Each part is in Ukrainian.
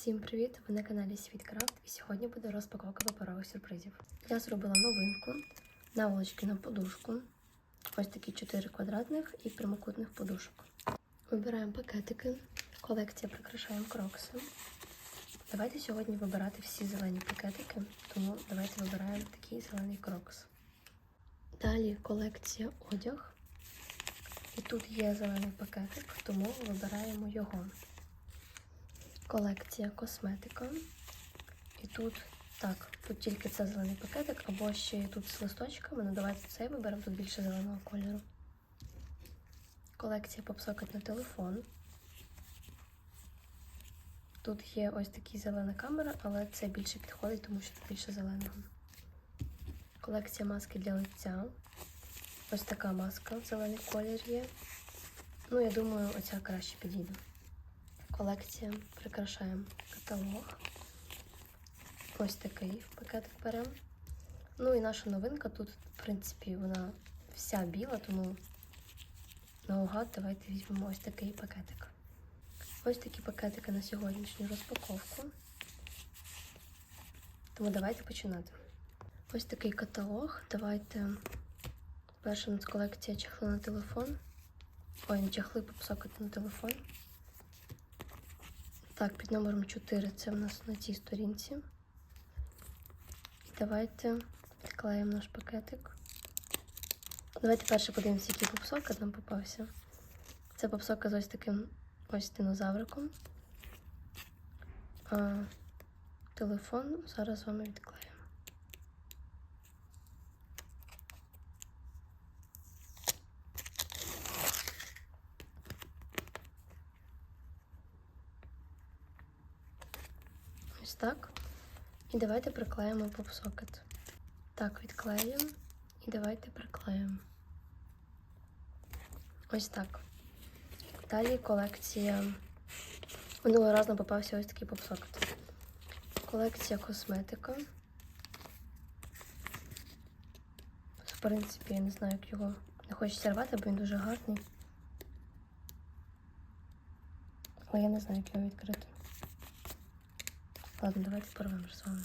Всім привіт! Ви на каналі Світкрафт і сьогодні буде розпаковка паперових сюрпризів. Я зробила новинку, наволочки на подушку. Ось такі 4 квадратних і прямокутних подушок. Вибираємо пакетики. Колекція прикрашаємо крокси. Давайте сьогодні вибирати всі зелені пакетики, тому давайте вибираємо такий зелений крокс. Далі колекція одяг. І тут є зелений пакетик, тому вибираємо його. Колекція косметика. І тут, так, тут тільки це зелений пакетик, або ще є тут з листочками. Ну давайте цей виберемо, тут більше зеленого кольору. Колекція попсокет на телефон. Тут є ось такі зелена камера, але це більше підходить, тому що тут більше зеленого. Колекція маски для лиця. Ось така маска зелений колір є. Ну, я думаю, оця краще підійде. Колекція прикрашаємо каталог. Ось такий пакетик беремо. Ну і наша новинка тут, в принципі, вона вся біла, тому наугад давайте візьмемо ось такий пакетик. Ось такі пакетики на сьогоднішню розпаковку. Тому давайте починати. Ось такий каталог. Давайте перша у нас колекція чехли на телефон. Ой, не чехли, попсокати на телефон. Так, під номером 4 це в нас на цій сторінці. І давайте відклеїмо наш пакетик. Давайте перше подивимося, який попсока нам попався. Це попсока з ось таким ось динозавриком. А телефон зараз з вами відклеїмо. Ось так. І давайте приклеїмо попсокет. Так, відклеїмо. І давайте приклеїмо. Ось так. Далі колекція. Минулого разу попався ось такий попсокет. Колекція косметика. В принципі, я не знаю, як його не хочеться рвати, бо він дуже гарний. Але я не знаю, як його відкрити. Ладно, давайте порвемо з вами.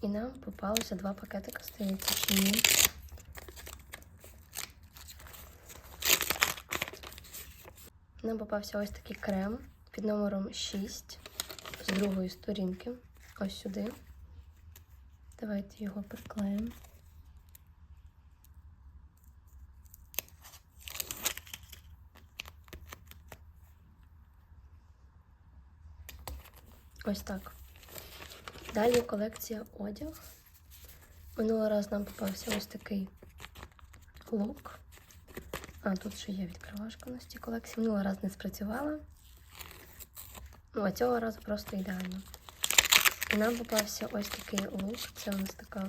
І нам попалося два пакетика, здається, чи. Нам попався ось такий крем під номером 6 з другої сторінки. Ось сюди. Давайте його приклеїмо. Ось так. Далі колекція одяг. Минулого раз нам попався ось такий лук. А, тут ще є відкривашка на цій колекції. Минулого раз не спрацювала. Ну, а цього разу просто ідеально. І нам попався ось такий лук. Це у нас така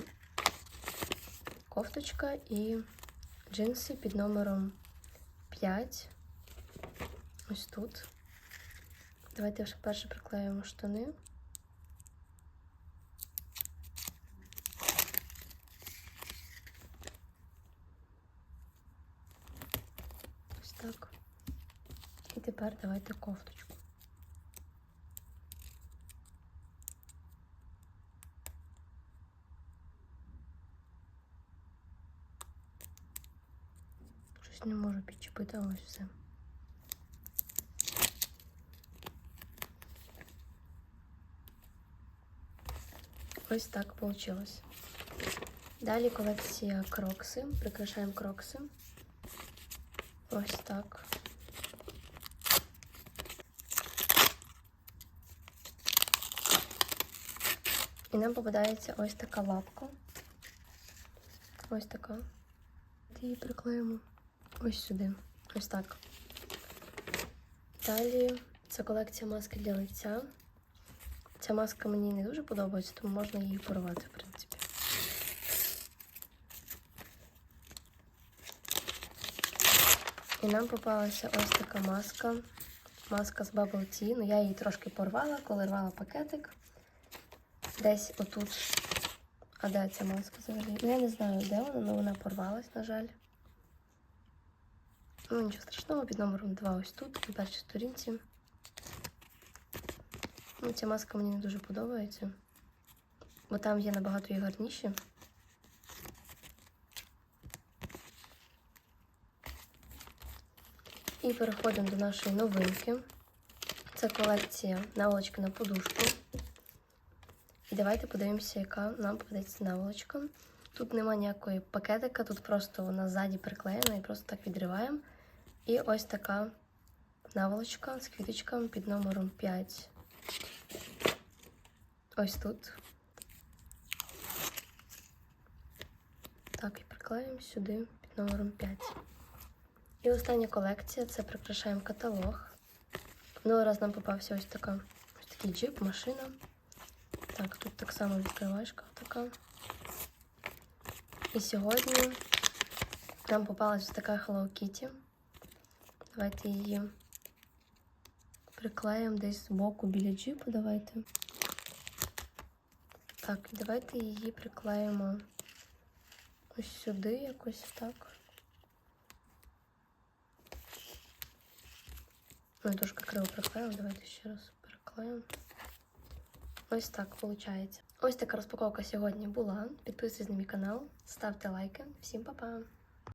кофточка і джинси під номером 5. Ось тут. Давайте ще перше приклеїмо штани. Ось так. І тепер давайте кофточку. Щось не можу підчепити, ось все. Ось так вийшло. Далі колекція крокси. Прикрашаємо крокси. Ось так. І нам попадається ось така лапка. Ось така. Її приклеїмо ось сюди. Ось так. Далі це колекція маски для лиця. Ця маска мені не дуже подобається, тому можна її порвати, в принципі. І нам попалася ось така маска. Маска з Bubble Tea. Ну, я її трошки порвала, коли рвала пакетик. Десь отут. А де ця маска взагалі? Ну, я не знаю, де вона, але вона порвалась, на жаль. Ну, нічого страшного, під номером 2 ось тут, на першій сторінці. Ну, ця маска мені не дуже подобається, бо там є набагато і гарніші. І переходимо до нашої новинки. Це колекція наволочки на подушку. І давайте подивимося, яка нам попадеться наволочка. Тут нема ніякої пакетика, тут просто вона ззаді приклеєна і просто так відриваємо. І ось така наволочка з квіточками під номером 5. Ось тут. Так, і приклеїмо сюди під номером 5. І остання колекція це прикрашаємо каталог. Минулий раз нам попався ось така ось такий джип, машина. Так, тут так само відкривашка така. І сьогодні нам попалась ось така Hello Kitty. Давайте її приклеїмо десь збоку біля джипу. Давайте. Так, давайте її приклеїмо ось сюди, якось так. Ну, я трошки криво приклеїла, давайте ще раз переклеїмо. Ось так виходить. Ось така розпаковка сьогодні була. Підписуйтесь на мій канал, ставте лайки. Всім па-па!